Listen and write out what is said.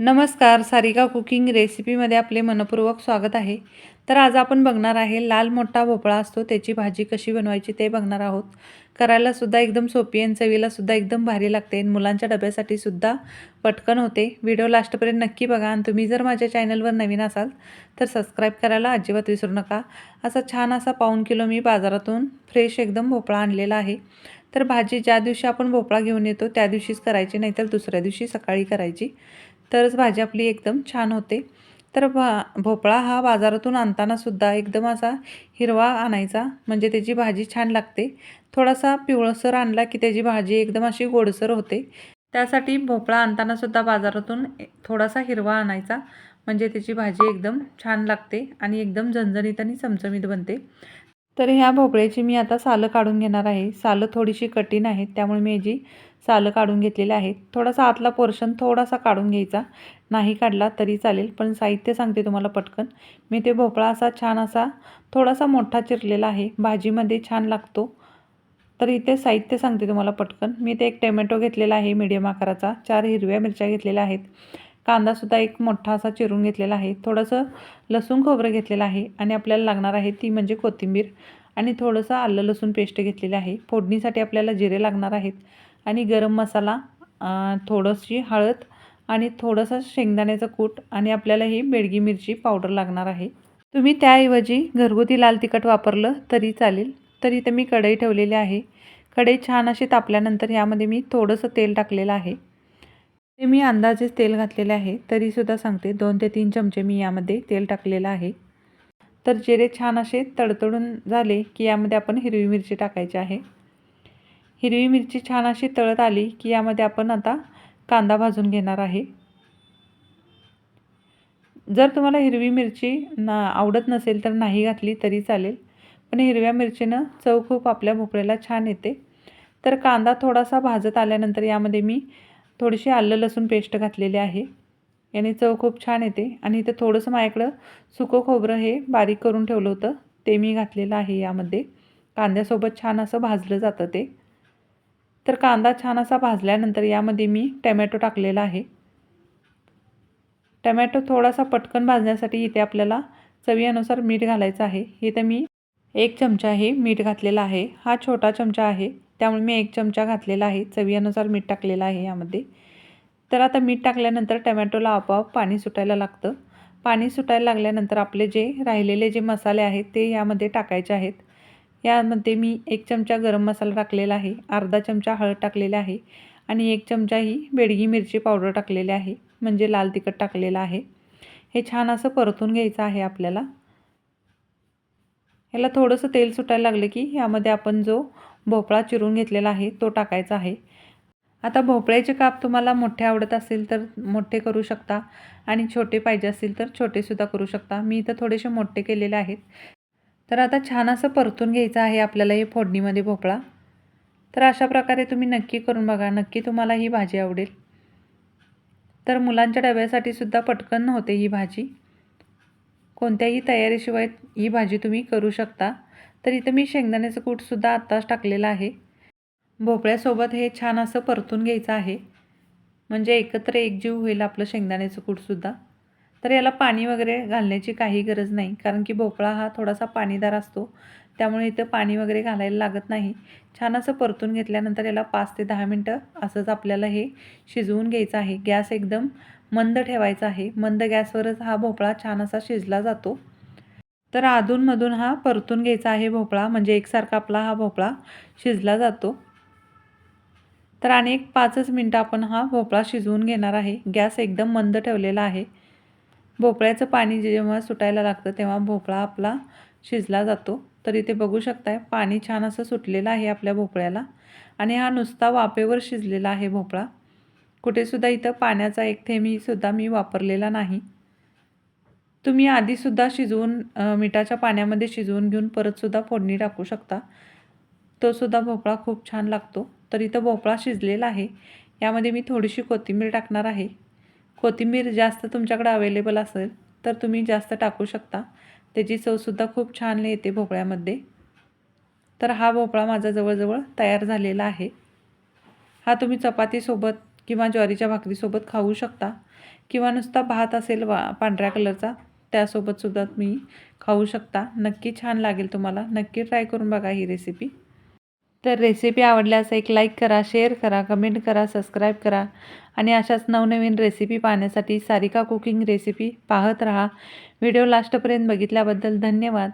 नमस्कार सारिका कुकिंग रेसिपीमध्ये आपले मनपूर्वक स्वागत आहे. तर आज आपण बघणार आहे लाल मोठा भोपळा असतो त्याची भाजी कशी बनवायची ते बघणार आहोत. करायला सुद्धा एकदम सोपी आणि चवीला सुद्धा एकदम भारी लागते आणि मुलांच्या डब्यासाठी सुद्धा पटकन होते. व्हिडिओ लास्टपर्यंत नक्की बघा आणि तुम्ही जर माझ्या चॅनलवर नवीन असाल तर सबस्क्राईब करायला अजिबात विसरू नका. असा छान असा पाऊण किलो मी बाजारातून फ्रेश एकदम भोपळा आणलेला आहे. तर भाजी ज्या दिवशी आपण भोपळा घेऊन येतो त्या दिवशीच करायची नाहीतर दुसऱ्या दिवशी सकाळी करायची. तरच भाजी आपली एकदम छान होते. तर भा भोपळा हा बाजारातून आणतानासुद्धा एकदम असा हिरवा आणायचा. म्हणजे त्याची भाजी छान लागते. थोडासा पिवळसर आणला की त्याची भाजी एकदम अशी गोडसर होते. त्यासाठी भोपळा आणतानासुद्धा बाजारातून थोडासा हिरवा आणायचा. म्हणजे त्याची भाजी एकदम छान लागते आणि एकदम झणझणीत आणि चमचमीत बनते. तर ह्या भोपळ्याची मी आता सालं काढून घेणार आहे. सालं थोडीशी कठीण आहेत. त्यामुळे मी याची सालं काढून घेतलेले आहेत. थोडासा आतला पोर्शन थोडासा काढून घ्यायचा. नाही काढला तरी चालेल पण साहित्य सांगते तुम्हाला पटकन. मी ते भोपळा असा छान असा थोडासा मोठा चिरलेला आहे. भाजीमध्ये छान लागतो. तर इथे साहित्य सांगते तुम्हाला पटकन. मी ते एक टोमॅटो घेतलेला आहे मीडियम आकाराचा. चार हिरव्या मिरच्या घेतलेल्या आहेत. कांदासुद्धा एक मोठा असा चिरून घेतलेला आहे. थोडंसं लसूण खोबरं घेतलेलं आहे आणि आपल्याला लागणार आहे ती म्हणजे कोथिंबीर. आणि थोडंसं आलं लसूण पेस्ट घेतलेली आहे. फोडणीसाठी आपल्याला जिरे लागणार आहेत. आणि गरम मसाला थोडंशी थोडीशी हळद आणि थोडंसं शेंगदाण्याचं कूट आणि आपल्याला ही बेडगी मिरची पावडर लागणार आहे. तुम्ही त्याऐवजी घरगुती लाल तिखट वापरलं तरी चालेल. तर इथं मी कढई ठेवलेली आहे. कढई छान अशी तापल्यानंतर यामध्ये मी थोडंसं तेल टाकलेलं आहे. ते मी अंदाजेच तेल घातलेले आहे. तरीसुद्धा सांगते दोन ते तीन चमचे मी यामध्ये तेल टाकलेलं आहे. तर जिरे छान असे तडतडून झाले की यामध्ये आपण हिरवी मिरची टाकायची आहे. हिरवी मिरची छान अशी तळत आली की यामध्ये आपण आता कांदा भाजून घेणार आहे. जर तुम्हाला हिरवी मिरची ना आवडत नसेल तर नाही घातली तरी चालेल पण हिरव्या मिरचीनं चव खूप आपल्या भोपळ्याला छान येते. तर कांदा थोडासा भाजत आल्यानंतर यामध्ये मी थोडीशी आलं लसूण पेस्ट घातलेली आहे. याने चव खूप छान येते आणि इथं थोडंसं माझ्याकडं सुकं खोबरं हे बारीक करून ठेवलं होतं ते मी घातलेलं आहे यामध्ये. कांद्यासोबत छान असं भाजलं जातं ते. तर कांदा छान असा भाजल्यानंतर यामध्ये मी टमॅटो टाकलेला आहे. टमॅटो थोडासा पटकन भाजण्यासाठी इथे आपल्याला चवीनुसार मीठ घालायचं आहे. इथे मी एक चमचा हे मीठ घातलेला आहे. हा छोटा चमचा आहे. त्यामुळे मी एक चमचा घातलेला आहे. चवीनुसार मीठ टाकलेलं आहे यामध्ये. तर आता मीठ टाकल्यानंतर टमॅटोला आपोआप पाणी सुटायला लागतं. पाणी सुटायला लागल्यानंतर आपले जे राहिलेले जे मसाले आहेत ते यामध्ये टाकायचे आहेत. यामध्ये मी एक चमचा गरम मसाला टाकलेला आहे अर्धा चमचा हळद टाकलेला आहे आणि एक चमचा ही बेडगी मिरची पावडर टाकलेली आहे म्हणजे लाल तिखट टाकलेलं आहे. हे छान असं परतून घ्यायचं आहे आपल्याला. ह्याला थोडंसं तेल सुटायला लागलं की यामध्ये आपण जो भोपळा चिरून घेतलेला आहे तो टाकायचा आहे. आता भोपळ्याचे काप तुम्हाला मोठे आवडत असेल तर मोठे करू शकता आणि छोटे पाहिजे असतील तर छोटेसुद्धा करू शकता. मी इथं थोडेसे मोठे केलेले आहेत. तर आता छान असं परतून घ्यायचं आहे आपल्याला हे फोडणीमध्ये भोपळा. तर अशा प्रकारे तुम्ही नक्की करून बघा नक्की तुम्हाला ही भाजी आवडेल. तर मुलांच्या डब्यासाठी सुद्धा पटकन होते ही भाजी. कोणत्याही तयारीशिवाय ही भाजी तुम्ही करू शकता. तर इथं मी शेंगदाण्याचं कूटसुद्धा आत्ताच टाकलेलं आहे. भोपळ्यासोबत हे छान असं परतून घ्यायचं आहे. म्हणजे एकत्र एकजीव होईल आपलं शेंगदाण्याचं कूटसुद्धा तर याला पाणी वगैरे घालण्याची काही गरज नाही. कारण की भोपळा हा थोडासा पाणीदार असतो. त्यामुळे इथं पाणी वगैरे घालायला लागत नाही. छान असं परतून घेतल्यानंतर याला पाच ते दहा मिनटं असंच आपल्याला हे शिजवून घ्यायचं आहे. गॅस एकदम मंद ठेवायचा आहे. मंद गॅसवरच हा भोपळा छान असा शिजला जातो. तर अधूनमधून हा परतून घ्यायचा आहे भोपळा. म्हणजे एकसारखा आपला हा भोपळा शिजला जातो. तर आणि एक पाचच मिनटं आपण हा भोपळा शिजवून घेणार आहे. गॅस एकदम मंद ठेवलेला आहे. भोपळ्याचं पाणी जेव्हा सुटायला लागतं तेव्हा भोपळा आपला शिजला जातो. तर इथे बघू शकताय पाणी छान असं सुटलेलं आहे आपल्या भोपळ्याला. आणि हा नुसता वाफेवर शिजलेला आहे भोपळा. कुठेसुद्धा इथं पाण्याचा एक थेंबीसुद्धा मी वापरलेला नाही. तुम्ही आधीसुद्धा शिजवून मिठाच्या पाण्यामध्ये शिजवून घेऊन परतसुद्धा फोडणी टाकू शकता. तोसुद्धा भोपळा खूप छान लागतो. तर इथं भोपळा शिजलेला आहे. यामध्ये मी थोडीशी कोथिंबीर टाकणार आहे. कोथिंबीर जास्त तुमच्याकडे अवेलेबल असेल तर तुम्ही जास्त टाकू शकता. त्याची चवसुद्धा खूप छान येते भोपळ्यामध्ये. तर हा भोपळा माझा जवळजवळ तयार झालेला आहे. हा तुम्ही चपातीसोबत किंवा ज्वारीच्या भाकरीसोबत खाऊ शकता. किंवा नुसता भात असेल वा पांढऱ्या कलरचा त्यासोबतसुद्धा तुम्ही खाऊ शकता. नक्की छान लागेल तुम्हाला. नक्की ट्राय करून बघा ही रेसिपी तर रेसिपी आवडल्यास एक लाईक करा शेअर करा कमेंट करा सबस्क्राईब करा. आणि अशाच नवनवीन रेसिपी पाहण्यासाठी सारिका कुकिंग रेसिपी पाहत राहा. व्हिडिओ लास्टपर्यंत बघितल्याबद्दल धन्यवाद.